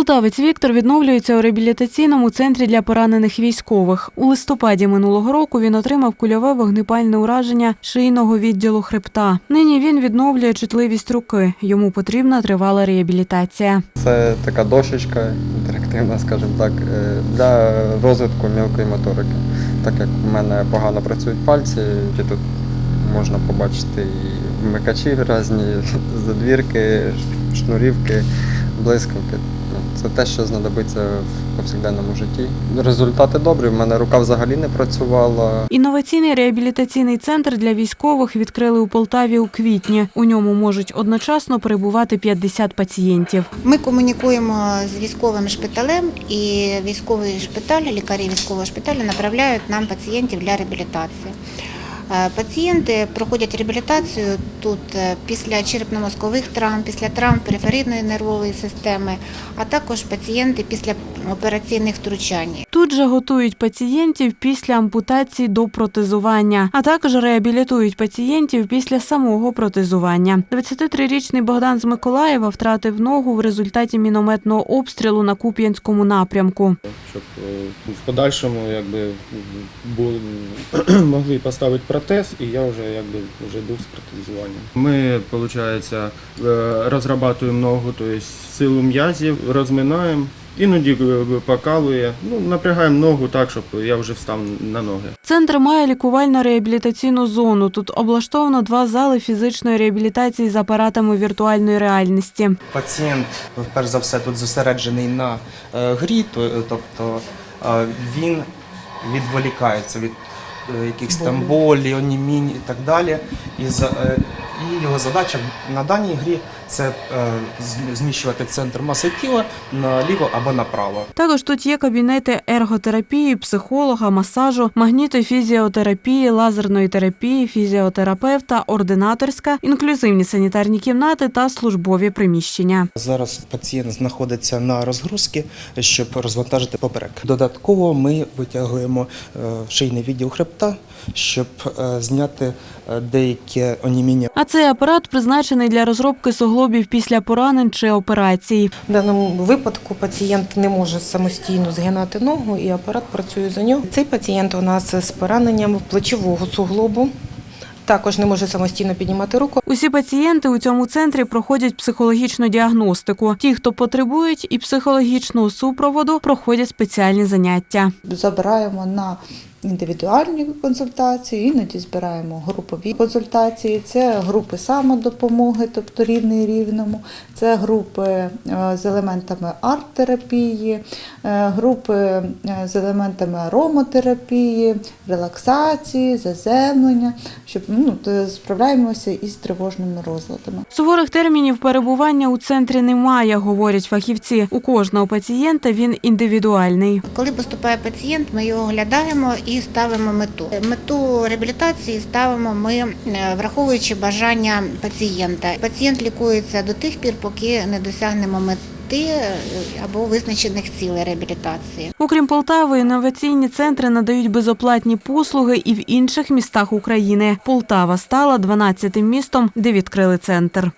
Полтавець Віктор відновлюється у реабілітаційному центрі для поранених військових. У листопаді минулого року він отримав кульове вогнепальне ураження шийного відділу хребта. Нині він відновлює чутливість руки. Йому потрібна тривала реабілітація. Це така дошечка інтерактивна, скажімо так, е, для розвитку мілкої моторики. Так як в мене погано працюють пальці, і тут можна побачити і вмикачі різні, задвірки, шнурівки, блискавки. Це те, що знадобиться в повсякденному житті. Результати добрі. В мене рука взагалі не працювала. Інноваційний реабілітаційний центр для військових відкрили у Полтаві у квітні. У ньому можуть одночасно перебувати 50 пацієнтів. Ми комунікуємо з військовим шпиталем, і військовий шпиталь, лікарі військового шпиталю направляють нам пацієнтів для реабілітації. Е, Пацієнти проходять реабілітацію тут е, після черепно-мозкових травм, після травм периферійної нервової системи, а також пацієнти після операційних втручань. Тут же готують пацієнтів після ампутації до протезування, а також реабілітують пацієнтів після самого протезування. 23-річний Богдан з Миколаєва втратив ногу в результаті мінометного обстрілу на Куп'янському напрямку. щоб е, в подальшому якби були, могли поставити протез, і я вже якби вже йду з протезуванням. Ми, виходить, розрабатуємо ногу, тобто силу м'язів, розминаємо, іноді е, покалує, ну, напрягаємо ногу так, щоб я вже встав на ноги. Центр має лікувально-реабілітаційну зону. Тут облаштовано два зали фізичної реабілітації з апаратами віртуальної реальності. Пацієнт, перш за все, тут зосереджений на е, грі, тобто е, він відволікається від якихось там болі, онімінь і так далі. І, за- і його задача на даній грі це е, зміщувати центр маси тіла наліво або направо. Також тут є кабінети ерготерапії, психолога, масажу, магнітофізіотерапії, лазерної терапії, фізіотерапевта, ординаторська, інклюзивні санітарні кімнати та службові приміщення. Зараз пацієнт знаходиться на розгрузці, щоб розвантажити поперек. Додатково ми витягуємо е, шийний відділ хребта, щоб е, зняти е, деякі оніміння. Цей апарат призначений для розробки суглобів після поранень чи операцій. В даному випадку пацієнт не може самостійно згинати ногу, і апарат працює за нього. Цей пацієнт у нас з пораненням плечового суглобу. Також не може самостійно піднімати руку. Усі пацієнти у цьому центрі проходять психологічну діагностику. Ті, хто потребують і психологічного супроводу, проходять спеціальні заняття. забираємо на індивідуальні консультації, іноді збираємо групові консультації. Це групи самодопомоги, тобто рівний рівному, це групи е, з елементами арт-терапії, е, групи е, з елементами аромотерапії, релаксації, заземлення, щоб ну, справляємося із тривожними розладами. Суворих термінів перебування у центрі немає, говорять фахівці. У кожного пацієнта він індивідуальний. Коли поступає пацієнт, ми його оглядаємо і ставимо мету. Мету реабілітації ставимо ми, е, враховуючи бажання пацієнта. Пацієнт лікується до тих пір, поки не досягнемо мети е, або визначених цілей реабілітації. Окрім Полтави, інноваційні центри надають безоплатні послуги і в інших містах України. Полтава стала 12-тим містом, де відкрили центр.